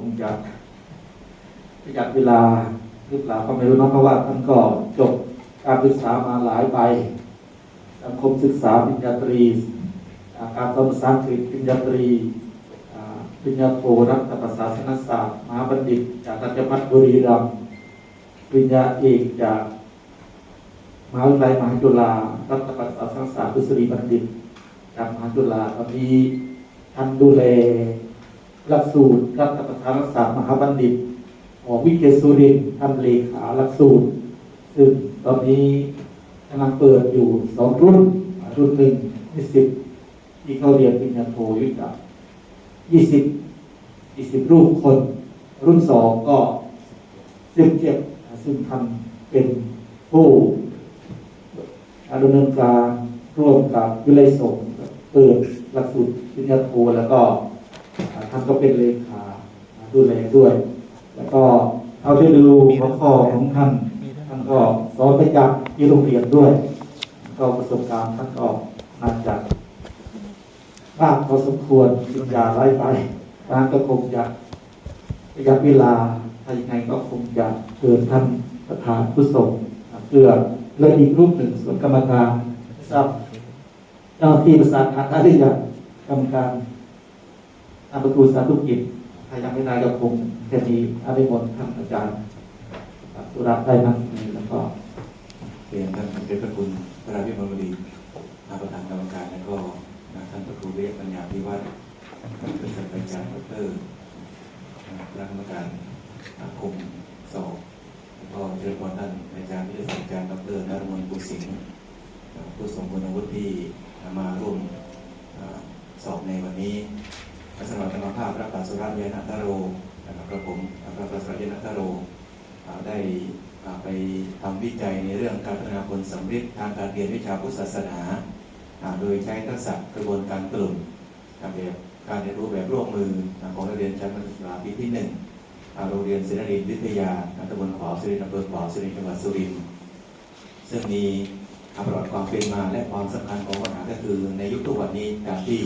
คงจะประหยัดเวลาหรือเปล่าก็ไม่รู้นะเพราะว่าท่านก็จบการศึกษามาหลายใบสังคมศึกษาปริญญาตรีการสอนภาษาอังกฤษปริญญาตรีปริญญาโทรัฐประศาสนศาสตร์มหาบัณฑิต จากราชภัฏบุรีรัมย์ปริญญาเอกจากมหาวิทยาลัยมหาจุฬารัฐประศาสนศาสตร์ดุษฎีบัณฑิตจากมหาจุฬาตอนนี้ท่านดูแล หลักสูตรรัฐประศาสนศาสตร์มหาบัณฑิตของวิเกสุรินทร์ท่านเลขาหลักสูตร ซึ่งตอนนี้กำลังเปิดอยู่สองรุ่น รุ่นหนึ่งนิสิตที่เขาเรียนปริญญาโทยู่กับยี่สิบยี่สิบรูปคน รุ่นสองก็สิบเจ็ดซึ่งท่านเป็นผู้ดำเนินการร่วมกับวิเลยสงเปิดหลักสูตรปริญญาโทแล้วก็ ท่านก็เป็นเลขาดูแลด้วย แล้วก็เอาที่ดูหัวข้อของท่านท่านก็สอนประจำที่โรงเรียนด้วย ก็ประสบการณ์ท่านก็มาจากมากพอสมควรปริญญาไล่ไปท่านก็คงจะประหยัดเวลาถ้ายังไงก็คงจะเชิญท่านประธานผู้ส่งเพื่อและอีกรูปหนึ่งส่วนกรรมการทราบเจ้าที่ประสานงานท่านที่จะกรรมการ อาประตูสาธุกิจถ้ายังไม่ได้ก็คงแค่นี้อาภิมนท่านอาจารย์สุรัตน์ได้นั่งนี้แล้วก็เรียนท่านเป็นพระคุณพระราชินีบดีอาประธานกรรมการแล้วก็ท่านพระครูเวชปัญญาพิวัตรท่านเป็นศาสตราจารย์ดรคณะกรรมการคุมสอบแล้วก็เชิญพรท่านอาจารย์วิทยาศาสตราจารย์ดรนรมนปุสิงห์ผู้ทรงคุณวุฒิที่มาร่วมสอบในวันนี้ สำหรับธรรมภาพพระปาสุรัตน์ยนาตโรนะครับกระผมพระปาสุรัตน์ยนาตโรได้ไปทำวิจัยในเรื่องการพัฒนาผลสำเร็จทางการเรียนวิชาพุทธศาสนา โดยใช้ทักษะกระบวนการกลุ่มแบบการเรียนรู้แบบร่วมมือของนักเรียนชั้นมัธยมศึกษาปีที่หนึ่งโรงเรียนศิรินวิทยาอ่าตำบลขวาวศิรินทร์อำเภอขวาวศิรินทร์จังหวัดสุรินทร์ซึ่งมีอ่าประวัติความเป็นมาและความสำคัญของปัญหาก็คือในยุคทุกวันนี้การที่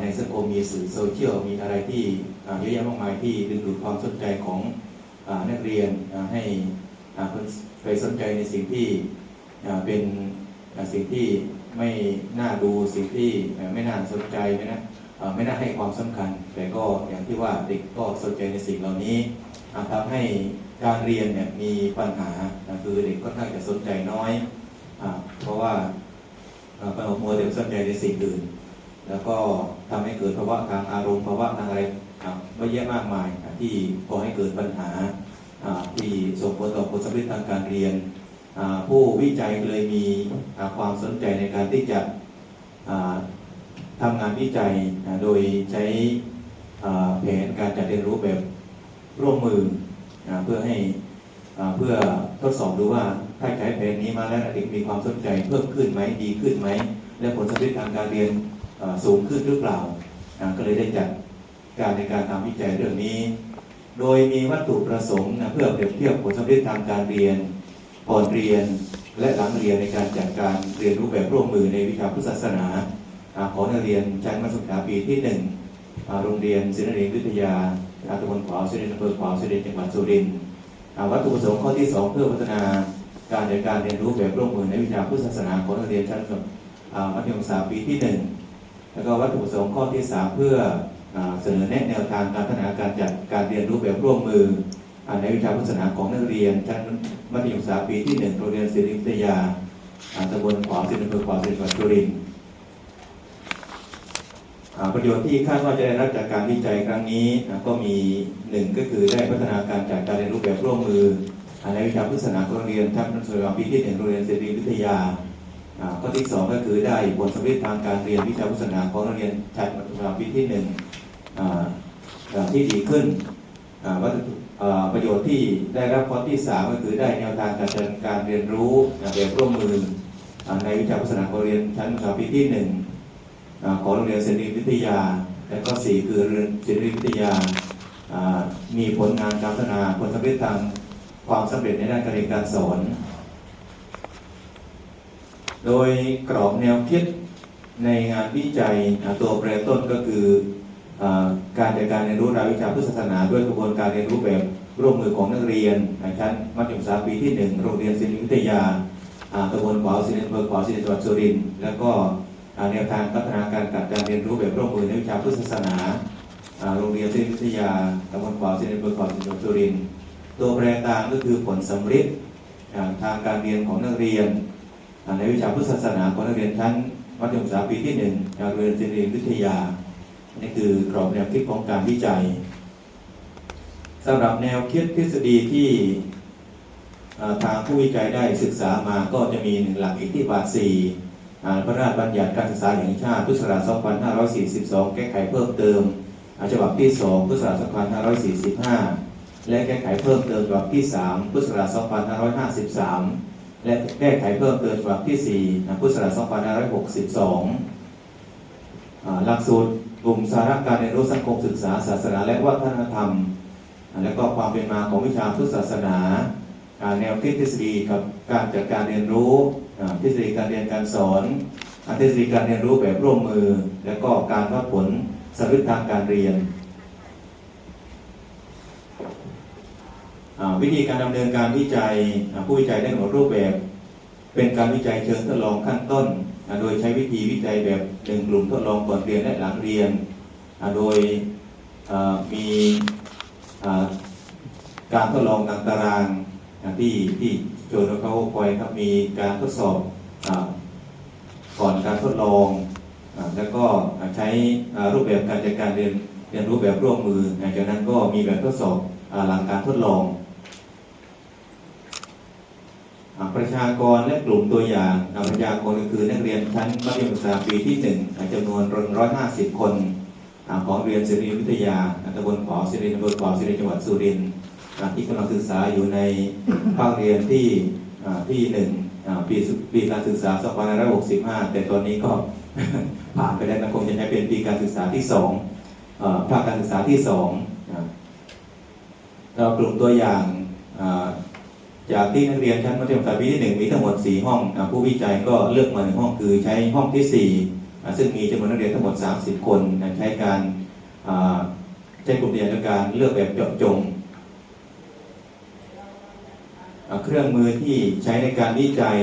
ในสังคมมีสื่อโซเชียลมีอะไรที่เยอะแยะมากมายที่ดึงดูดความสนใจของอนักเรียนให้ไปสนใจในสิ่งที่เป็นสิ่งที่ไม่น่าดูสิ่งที่ไม่น่าสนใจไม่น่าไม่น่าให้ความสำคัญ แต่ก็อย่างที่ว่าเด็กก็สนใจในสิ่งเหล่านี้อ่าทำให้การเรียนเนี่ยมีปัญหาคือเด็กก็น่าจะสนใจน้อยอเพราะว่าอ่าไปมัวแต่สนใจในสิ่งอื่น แล้วก็ทำให้เกิดภาวะทางอารมณ์ภาวะทางอะไรอ่เยอะแยะมากมายที่ก่อให้เกิดปัญหาที่ส่งผลต่อผลสำเร็จทางการเรียน ผู้วิจัยเลยมีความสนใจในการที่จะอ่าทำงานวิจัยโดยใช้แผนการจัดเรียนรู้แบบร่วมมือเพื่อให้เพื่อทดสอบดูว่าถ้าใช้แผนนี้มาแล้วเด็กมีความสนใจเพิ่มขึ้นไหมดีขึ้นไหม และผลสำเร็จทางการเรียน สูงขึ้นหรือเปล่าก็เลยได้จัดการในการทำวิจัยเรื่องนี้ โดยมีวัตถุประสงค์นะเพื่อเปรียบเทียบผลสำเร็จทางการเรียนก่อนเรียนและหลังเรียนในการจัดการเรียนรู้แบบร่วมมือในวิชาพุทธศาสนาของนักเรียนชั้นมัธยมศึกษาปีที่หนึ่งโรงเรียนศิลปวิทยาตำบลขวาวศิรินทร์อำเภอขวาวศิรินทร์จังหวัดสุรินทร์วัตถุประสงค์ข้อที่สองเพื่อพัฒนาการจัดการเรียนรู้แบบร่วมมือในวิชาพุทธศาสนาของนักเรียนชั้นมัธยมศึกษาปีที่หนึ่ง แล้วก็วัตถุประสงค์ข้อที่ 3 เพื่อเสนอแนะแนวทางการพัฒนาการจัดการเรียนรู้แบบร่วมมือในวิชาพุทธศาสนาของนักเรียนชั้นมัธยมศึกษาปีที่1โรงเรียนศิริวิทยาตำบลขวาวศิริอำเภอขวาวศิริจังหวัดสุรินประโยชน์ที่คาดว่าจะได้รับจากการวิจัยครั้งนี้ก็มีหนึ่งก็คือได้พัฒนาการจัดการเรียนรู้แบบร่วมมือในวิชาพุทธศาสนาของโรงเรียนชั้นมัธยมศึกษาปีที่1โรงเรียนศิริวิทยา ข้อที่สองก็คือได้ผลสำเร็จทางการเรียนวิชาพุทธศาสนาของนักเรียนชั้นมัธยมปีที่หนึ่งที่ดีขึ้นวัตถุประโยชน์ที่ได้รับข้อที่สามก็คือได้แนวทางการจัดการเรียนรู้แบบร่วมมือในวิชาพุทธศาสนาของโรงเรียนชั้นมัธยมปีที่หนึ่งของโรงเรียนเสรีวิทยา และก็สี่คือเรียนเสรีวิทยาอ่ามีผลงานการพัฒนาผลสำเร็จทางความสำเร็จในด้านการเรียนการสอน โดยกรอบแนวคิดในงานวิจัยตัวแปรต้นก็คืออการจัดการเรียนรู้รายวิชาพุทธศาสนา ด้วยกระบวนการเรียนรู้แบบร่วมมือของนักเรียนในชั้นมัธยมศึกษาปีที่ 1 โรงเรียนศิลปวิทยาตำบลขวาวศิลป์อำเภอขวาวศิลป์จังหวัดสุรินทร์แล้วก็แนวทางพัฒนาการจัดการเรียนรู้แบบร่วมมือในวิชาพุทธศาสนาโรงเรียนศิลปวิทยาตำบลขวาวศิลป์อำเภอขวาวศิลป์จังหวัดสุรินทร์ตัวแปรต่างก็คือผลสำเร็จอ่าทางการเรียนของนักเรียน ในวิชาพุทธศาสนาของนักเรียนชั้นมัธยมศึกษาปีที่หนึ่งจากโรเรียนศิริวิทยา นี่คือกรอบแนวคิดของการวิจัยสำหรับแนวคิดทฤษฎีที่ทางผู้วิจัยได้ศึกษามาก็จะมีหนึ่งหลักอิทธิบาทสี่อ่าพระราชบัญญัติการศึกษาแห่งชาติพุทธศักราช2542 แก้ไขเพิ่มเติมฉบับที่ 2 พุทธศักราช2545 และแก้ไขเพิ่มเติมฉบับที่ 3 พุทธศักราช2553 และแก้ไขเพิ่มเติมฉบับที่ 4 นะพุทธศักราช2562 หลักสูตรกลุ่มสาระการเรียนรู้สังคมศึกษาศาสนา และวัฒนธรรม และก็ความเป็นมาของวิชาพุทธศาสนาแนวคิดทฤษฎีกับการจัดการเรียนรู้ทฤษฎีการเรียนการสอนอทฤษฎีการเรียนรู้แบบร่วมมือ และก็การวัดผลสรุปทางการเรียน วิธีการดำเนินการวิจัยผู้วิจัยได้กำหนดรูปแบบ เป็นการวิจัยเชิงทดลองขั้นต้น โดยใช้วิธีวิจัยแบบหนึ่งกลุ่มทดลองก่อนเรียนและหลังเรียน โดยมีการทดลองตามตารางที่ที่โจทย์เขาคอยครับมีการทดสอบก่อนการทดลอง แล้วก็ใช้รูปแบบการจัดการเรียนเรียนรู้แบบร่วมมือจากนั้นก็มีแบบทดสอบหลังการทดลอง อ่า ประชากรและกลุ่มตัวอย่างประชากรก็คือนักเรียนชั้นมัธยมศึกษาปีที่หนึ่งจำนวนร้อยห้าสิบคนของเรียนศิริวิทยาอ่าตำบลขอศิริตำบลขอศิริจังหวัดสุรินทร์ที่กำลังศึกษาอยู่ในภาคเรียนที่ที่หนึ่งอ่าปีสุปีการศึกษา2565 แต่ตอนนี้ก็ผ่านไปแล้วนะคงจะใช้เป็นปีการศึกษาที่สองภาคการศึกษาที่สองอ่าเรากลุ่มตัวอย่างา จากที่นักเรียนชั้นมัธยมศึกษาปีที่หนึ่งมีทั้งหมด 4 ห้องผู้วิจัยก็เลือกมาหนึ่งห้องคือใช้ห้องที่4อ่ซึ่งมีจำนวนนักเรียนทั้งหมด 30 คนอ่าใช้การใช้กลุ่มเรียนในการเลือกแบบเจาะจง เครื่องมือที่ใช้ในการวิจัย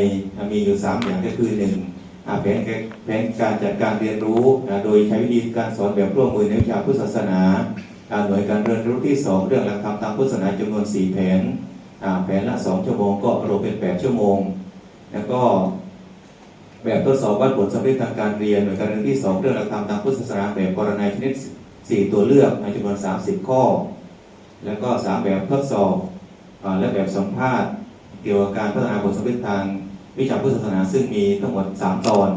มีอยู่ 3 อย่างก็คือ1อ่าแผนแผนการจัดการเรียนรู้โดยใช้วิธีการสอนแบบร่วมมือในวิชาพุทธศาสนาหน่วยการเรียนรู้ที่ 2 เรื่องหลักธรรมตามพุทธศาสนาจำนวน 4 แผนอ่า แผนละ2ชั่วโมงก็รวมเป็น8ชั่วโมง แล้วก็แบบทดสอบวัดผลสำเร็จทางการเรียนโดยการเรียนที่ 2 เรื่องหลักธรรมทางพุทธศาสนาแบบกรณีชนิด 4 ตัวเลือกในจำนวน 30 ข้อ แล้วก็ 3 แบบทดสอบอและแบบสัมภาษณ์เกี่ยวกับการพัฒนาผลสำเร็จทางวิชาพุทธศาสนาซึ่งมีทั้งหมด 3 ตอน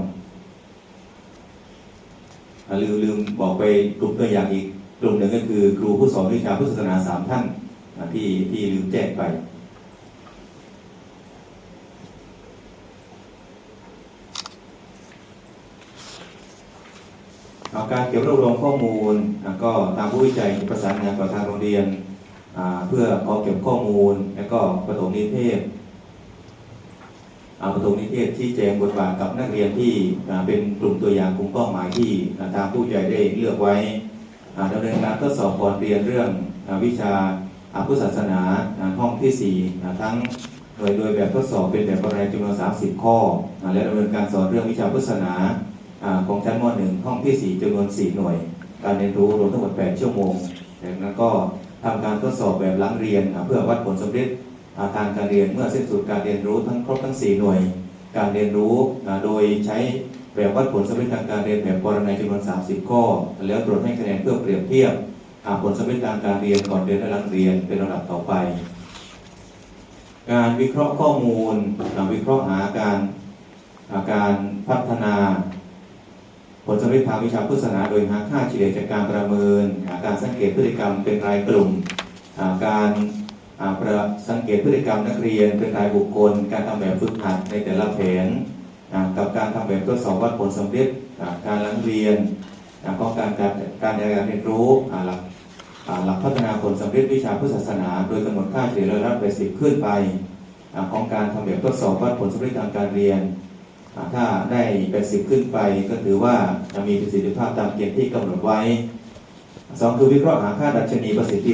อลืมลืมบอกไปกลุ่มตัวอย่างอีกกลุ่มหนึ่งก็คือครูผู้สอนวิชาพุทธศาสนาสามท่านที่ที่ลืมแจ้งไป เอา การเก็บรวบรวมข้อมูลอะก็ตามผู้วิจัยประสานงานกับทางโรงเรียน เพื่อขอาเก็บข้อมูล แล้วก็ประถมนิเทศอ่าประถมนิเทศที่แจงบทบาทกับนักเรียนที่เป็นกลุ่มตัวอย่างกลุ่มเป้าหมายที่อ่าทางผู้วิจัยได้เลือกไว้ดำเนินการทดสอบก่อนเรียนเรื่องวิชาอาพุทธศาสนาห้องที่สี่ทั้งโดยโดยแบบทดสอบเป็นแบบกรณีจำนวน 30 ข้อ และดำเนินการสอนเรื่องวิชาพุทธศาสนาอ่า ของชั้นม .1 ห้องที่ 4จำนวน 4 หน่วย การเรียนรู้รวมทั้งหมด 8 ชั่วโมงจากนั้นก็ทำการทดสอบแบบหลังเรียน เพื่อวัดผลสำเร็จอ่าทางการเรียนเมื่อสิ้นสุดการเรียนรู้ทั้งครบทั้ง 4 หน่วย การเรียนรู้โดยใช้แบบวัดผลสำเร็จทางการเรียนแบบกรณีจำนวน 30 ข้อ แล้วตรวจให้คะแนนเพื่อเปรียบเทียบผลสำเร็จทางการเรียนก่อนเรียนและหลังเรียนเป็นลำดับต่อไป การวิเคราะห์ข้อมูลวิเคราะห์หาการอาการพัฒนา ผลสำเร็จทางวิชาพุทธศาสนาโดยหาค่าเฉลี่ยจากการประเมินหาการสังเกตพฤติกรรมเป็นรายกลุ่มอ่าการประสังเกตพฤติกรรมนักเรียนเป็นรายบุคคล การทำแบบฝึกหัดในแต่ละแผนกับการทำแบบทดสอบวัดผลสำเร็จอ่าการลังเรียนของการการการการเรียนรู้หลักหลักพัฒนาผลสำเร็จวิชาพุทธศาสนา โดยกำหนดค่าเฉลี่ยร้อยละ80ขึ้นไป ของการทำแบบทดสอบวัดผลสำเร็จทางการเรียน ถ้าได้ 80 ขึ้นไปก็ถือว่าจะมีประสิทธิภาพตามเกณฑ์ที่กำหนดไว้สองคือวิเคราะห์หาค่าดัชนีประสิทธิ